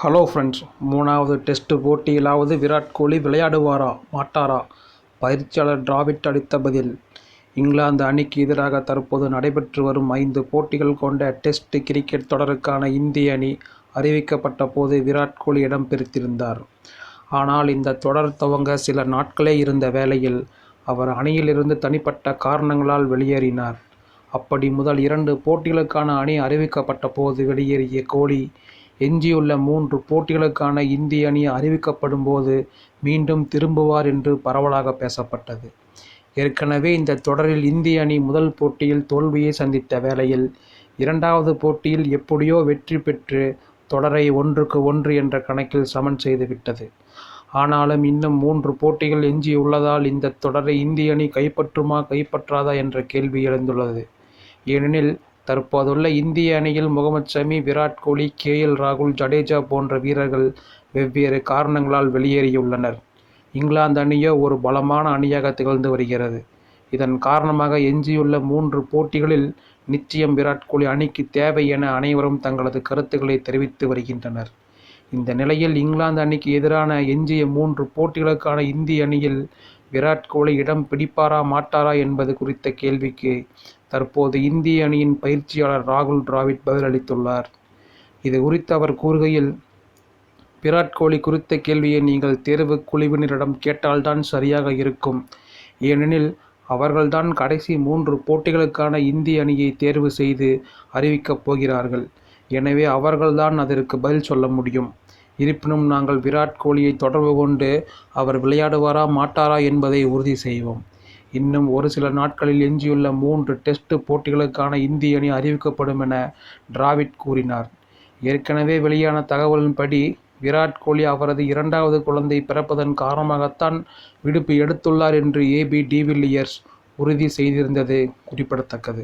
Hello friends மூணாவது test போட்டியிலாவது விராட் கோலி விளையாடுவாரா? மாட்டாரா? பயிற்சியாளர் டிராவிட் அளித்த பதில் இங்கிலாந்து அணிக்கு எதிராக தற்போது நடைபெற்று வரும் ஐந்து போட்டிகள் கொண்ட டெஸ்ட் கிரிக்கெட் தொடருக்கான இந்திய அணி அறிவிக்கப்பட்ட போது விராட் கோலி இடம் பிரித்திருந்தார். ஆனால் இந்த தொடர் துவங்க சில நாட்களே இருந்த வேளையில் அவர் அணியிலிருந்து தனிப்பட்ட காரணங்களால் வெளியேறினார். அப்படி முதல் இரண்டு போட்டிகளுக்கான அணி அறிவிக்கப்பட்ட போது வெளியேறிய கோலி எஞ்சியுள்ள மூன்று போட்டிகளுக்கான இந்திய அணி அறிவிக்கப்படும் போது மீண்டும் திரும்புவார் என்று பரவலாக பேசப்பட்டது. ஏற்கனவே இந்த தொடரில் இந்திய அணி முதல் போட்டியில் தோல்வியை சந்தித்த வேளையில் இரண்டாவது போட்டியில் எப்படியோ வெற்றி பெற்று தொடரை ஒன்றுக்கு ஒன்று என்ற கணக்கில் சமன் செய்துவிட்டது ஆனாலும் இன்னும் மூன்று போட்டிகள் எஞ்சியுள்ளதால் இந்த தொடரை இந்திய அணி கைப்பற்றுமா கைப்பற்றாதா என்ற கேள்வி எழுந்துள்ளது. ஏனெனில் தற்போதுள்ள இந்திய அணியில் முகமது ஷமி விராட் கோலி கே எல் ராகுல் ஜடேஜா போன்ற வீரர்கள் வெவ்வேறு காரணங்களால் வெளியேறியுள்ளனர். இங்கிலாந்து அணியோ ஒரு பலமான அணியாக திகழ்ந்து வருகிறது. இதன் காரணமாக எஞ்சியுள்ள மூன்று போட்டிகளில் நிச்சயம் விராட் கோலி அணிக்கு தேவை என அனைவரும் தங்களது கருத்துக்களை தெரிவித்து வருகின்றனர். இந்த நிலையில் இங்கிலாந்து அணிக்கு எதிரான எஞ்சிய மூன்று போட்டிகளுக்கான இந்திய அணியில் விராட் கோலி இடம் பிடிப்பாரா மாட்டாரா என்பது குறித்த கேள்விக்கு தற்போது இந்திய அணியின் பயிற்சியாளர் ராகுல் டிராவிட் பதிலளித்துள்ளார் இது குறித்து அவர் கூறுகையில் விராட் கோலி குறித்த கேள்வியை நீங்கள் தேர்வு குழுவினரிடம் கேட்டால்தான் சரியாக இருக்கும். ஏனெனில் அவர்கள்தான் கடைசி மூன்று போட்டிகளுக்கான இந்திய அணியை தேர்வு செய்து அறிவிக்கப் போகிறார்கள். எனவே அவர்கள்தான் அதற்கு பதில் சொல்ல முடியும். இருப்பினும் நாங்கள் விராட் கோலியை தொடர்பு கொண்டு அவர் விளையாடுவாரா மாட்டாரா என்பதை உறுதி செய்வோம். இன்னும் ஒரு சில நாட்களில் எஞ்சியுள்ள மூன்று டெஸ்ட் போட்டிகளுக்கான இந்திய அணி அறிவிக்கப்படும் என டிராவிட் கூறினார். ஏற்கனவே வெளியான தகவலின்படி விராட் கோலி அவரது இரண்டாவது குழந்தை பிறப்பதன் காரணமாகத்தான் விடுப்பு எடுத்துள்ளார் என்று ஏபி டிவில்லியர்ஸ் உறுதி செய்திருந்தது குறிப்பிடத்தக்கது.